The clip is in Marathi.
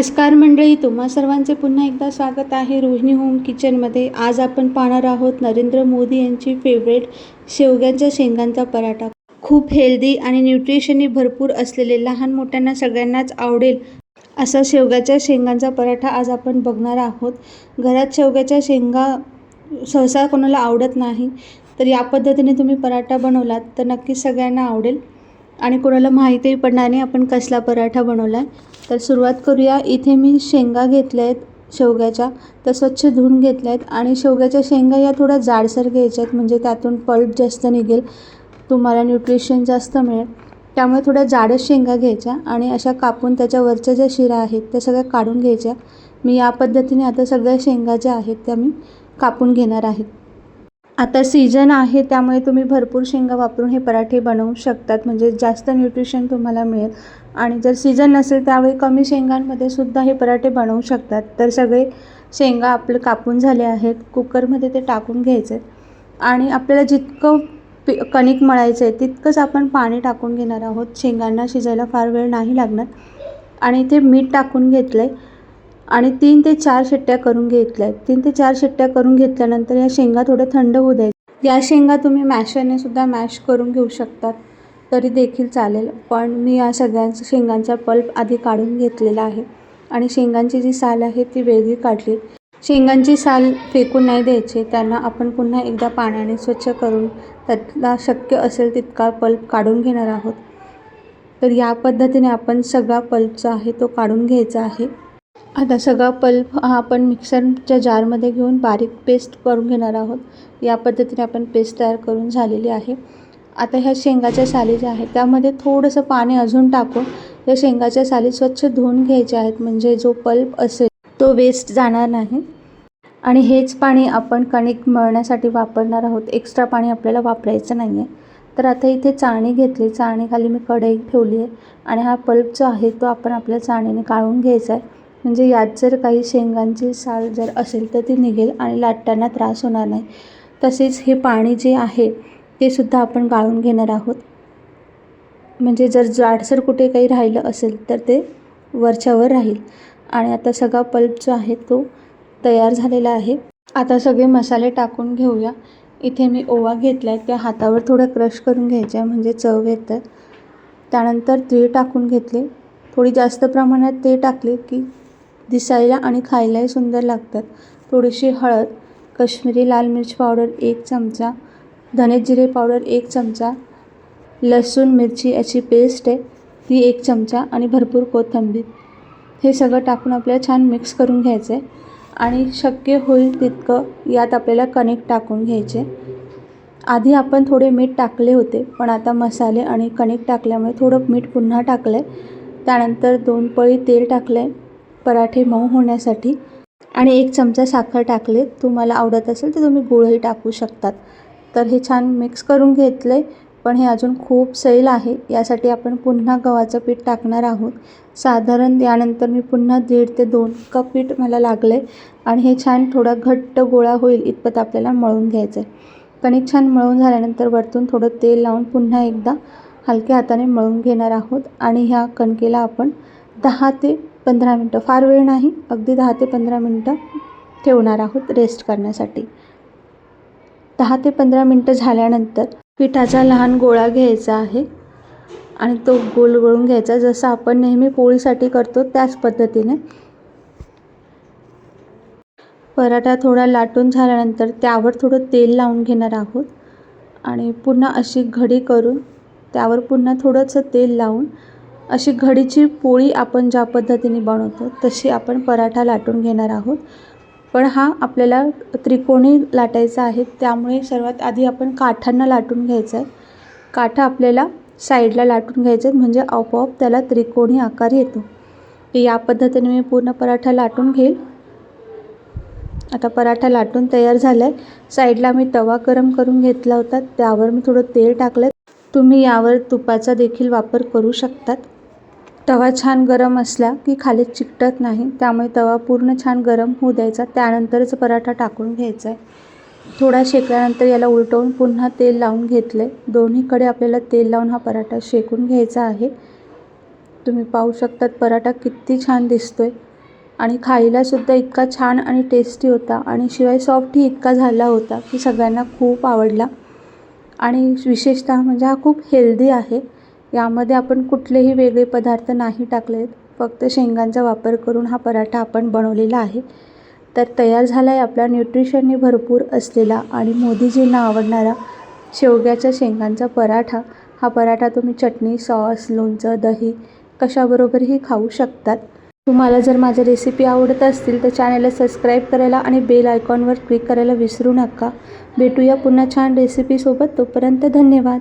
नमस्कार मंडळी तुम्हा सर्वांचे पुन्हा एकदा स्वागत आहे रोहिणी होम किचनमध्ये. आज आपण पाहणार आहोत नरेंद्र मोदी यांची फेवरेट शेवग्यांच्या शेंगांचा पराठा. खूप हेल्दी आणि न्यूट्रिशनी भरपूर असलेले लहान मोठ्यांना सगळ्यांनाच आवडेल असा शेवग्याच्या शेंगांचा पराठा आज आपण बघणार आहोत. घरात शेवग्याच्या शेंगा सहसा कोणाला आवडत नाही तर या पद्धतीने तुम्ही पराठा बनवलात तर नक्कीच सगळ्यांना आवडेल. आणि कोणाला माहितीही पडणार नाही आपण कसला पराठा बनवला आहे तर सुरुवात करूया. इथे मी शेंगा घेतल्या आहेत शेवग्याच्या तर स्वच्छ धुवून घेतल्या आहेत आणि शेवग्याच्या शेंगा या थोड्या जाडसर घ्यायच्या आहेत म्हणजे त्यातून पल्प जास्त निघेल तुम्हाला न्यूट्रिशन जास्त मिळेल. त्यामुळे थोड्या जाडच शेंगा घ्यायच्या आणि अशा कापून त्याच्यावरच्या ज्या शिरा आहेत त्या सगळ्या काढून घ्यायच्या. मी या पद्धतीने आता सगळ्या शेंगा ज्या आहेत त्या मी कापून घेणार आहेत आता सीजन आहे त्यामुळे तुम्ही भरपूर शेंगा वापरून हे पराठे बनवू शकतात. म्हणजे जास्त न्यूट्रिशन तुम्हाला मिळेल. आणि जर सीजन नसेल त्यावेळी कमी शेंगांमध्ये सुद्धा हे पराठे बनवू शकतात. तर सगळे शेंगा आपलं कापून झाले आहेत. कुकरमध्ये ते टाकून घ्यायचे. आणि आपल्याला जितकं पि कणिक मळायचं आहे तितकंच आपण पाणी टाकून घेणार आहोत. शेंगांना शिजायला फार वेळ नाही लागणार. आणि ते मीठ टाकून घेतलं आहे आणि तीन ते चार शिट्ट्या करून घेतल्या. आहेत तीन ते चार शिट्ट्या करून घेतल्यानंतर या शेंगा थोड्या थंड होऊ द्यायच्या. या शेंगा तुम्ही मॅशरने सुद्धा मॅश करून घेऊ शकतात. तरी देखील चालेल. पण मी या सगळ्यांचा शेंगांचा पल्प आधी काढून घेतलेला आहे. आणि शेंगांची जी साल आहे ती वेगळी काढली. शेंगांची साल फेकून नाही द्यायची. त्यांना आपण पुन्हा एकदा पाण्याने स्वच्छ करून त्यातला शक्य असेल तितका पल्प काढून घेणार आहोत. तर या पद्धतीने आपण सगळा पल्प जो आहे तो काढून घ्यायचा आहे. आता सगळा पल्प हा आपण मिक्सरच्या जारमध्ये घेऊन बारीक पेस्ट करून घेणार आहोत. या पद्धतीने आपण पेस्ट तयार करून झालेली आहे. आता ह्या शेंगाच्या साली ज्या आहेत त्यामध्ये थोडंसं पाणी अजून टाकून या शेंगाच्या साली स्वच्छ धुवून घ्यायच्या आहेत. म्हणजे जो पल्प असेल तो वेस्ट जाणार नाही. आणि हेच पाणी आपण कणिक मळण्यासाठी वापरणार आहोत. एक्स्ट्रा पाणी आपल्याला वापरायचं नाही आहे तर आता इथे चाळणी घेतली. चाळणीखाली मी कढई ठेवली आहे. आणि हा पल्प जो आहे तो आपण आपल्या चाळणीने काढून घ्यायचा आहे. म्हणजे यात जर काही शेंगांची साल जर असेल तर ती निघेल आणि लाटताना त्रास होणार नाही. तसेच हे पाणी जे आहे ते सुद्धा आपण गाळून घेणार आहोत. म्हणजे जर जाडसर कुठे काही राहिलं असेल तर ते वरच्यावर राहील. आणि आता सगळा पल्प जो आहे तो तयार झालेला आहे. आता सगळे मसाले टाकून घेऊया. इथे मी ओवा घेतला आहे त्या हातावर थोडं क्रश करून घ्यायचं आहे म्हणजे चव येतं त्यानंतर तीळ टाकून घेतले. थोडी जास्त प्रमाणात ते टाकले की दिसायला आणि खायलाही सुंदर लागतात. थोडीशी हळद कश्मीरी लाल मिरची पावडर एक चमचा धने जिरे पावडर एक चमचा लसूण मिरची याची पेस्ट आहे ती एक चमचा आणि भरपूर कोथिंबीर. हे सगळं टाकून आपल्याला छान मिक्स करून घ्यायचं आहे आणि शक्य होईल तितकं यात आपल्याला कणिक टाकून घ्यायचे. आधी आपण थोडे मीठ टाकले होते पण आता मसाले आणि कणिक टाकल्यामुळे थोडं मीठ पुन्हा टाकलं आहे त्यानंतर दोन पळी तेल टाकलं आहे पराठे मऊ होण्यासाठी आणि एक चमचा साखर टाकले. तुम्हाला आवडत असेल तर तुम्ही गुळही टाकू शकतात. तर हे छान मिक्स करून घेतलं. आहे पण हे अजून खूप सैल आहे. यासाठी आपण पुन्हा गव्हाचं पीठ टाकणार आहोत. साधारण यानंतर मी पुन्हा दीड ते दोन कप पीठ मला लागलं आहे आणि हे छान थोडा घट्ट गोळा होईल इतपत आपल्याला मळून घ्यायचं आहे कणिक छान मळून झाल्यानंतर वरतून थोडं तेल लावून पुन्हा एकदा हलक्या हाताने मळून घेणार आहोत. आणि ह्या कणकेला आपण दहा ते पंधरा मिनटं. फार वेळ नाही. अगदी दहा ते पंधरा मिनटं ठेवणार आहोत रेस्ट करण्यासाठी. दहा ते पंधरा मिनटं झाल्यानंतर पिठाचा लहान गोळा घ्यायचा आहे आणि तो गोल गोळून घ्यायचा. जसं आपण नेहमी पोळीसाठी करतो त्याच पद्धतीने. पराठा थोडा लाटून झाल्यानंतर त्यावर थोडं तेल लावून घेणार आहोत. आणि पुन्हा अशी घडी करून त्यावर पुन्हा थोडंसं तेल लावून अशी घडीची पोळी आपण ज्या पद्धतीने बनवतो तशी आपण पराठा लाटून घेणार आहोत. पण हा आपल्याला त्रिकोणी लाटायचा आहे त्यामुळे सर्वात आधी आपण काठांना लाटून घ्यायचं आहे काठा आपल्याला साईडला लाटून घ्यायचे आहेत म्हणजे आपोआप त्याला त्रिकोणी आकार येतो. या पद्धतीने मी पूर्ण पराठा लाटून घेईल. आता पराठा लाटून तयार झाला आहे साईडला मी तवा गरम करून घेतला होता त्यावर मी थोडं तेल टाकलं तुम्ही यावर तुपाचा देखील वापर करू शकतात. तवा छान गरम असला की खाली चिकटत नाही त्यामुळे तवा पूर्ण छान गरम होऊ द्यायचा. त्यानंतरच पराठा टाकून घ्यायचा आहे. थोडा शेकल्यानंतर याला उलटवून पुन्हा तेल लावून घेतलं आहे दोन्हीकडे आपल्याला तेल लावून हा पराठा शेकून घ्यायचा आहे. तुम्ही पाहू शकतात पराठा किती छान दिसतो आहे आणि खायलासुद्धा इतका छान आणि टेस्टी होता. आणि शिवाय सॉफ्टही इतका झाला होता की सगळ्यांना खूप आवडला. आणि विशेषतः म्हणजे हा खूप हेल्दी आहे. यामध्ये आपण कुठलेही वेगळे पदार्थ नाही टाकलेत. फक्त शेंगांचा वापर करून हा पराठा आपण बनवलेला आहे. तर तयार झाला आहे आपला न्यूट्रिशनने भरपूर असलेला आणि मोदीजींना आवडणारा शेवग्याच्या शेंगांचा पराठा. हा पराठा तुम्ही चटणी सॉस लोणचं दही कशाबरोबरही खाऊ शकतात. तुम्हाला जर माझ्या रेसिपी आवडत असतील तर चॅनलला सबस्क्राईब करायला आणि बेल आयकॉनवर क्लिक करायला विसरू नका. भेटूया पुन्हा छान रेसिपीसोबत तोपर्यंत धन्यवाद.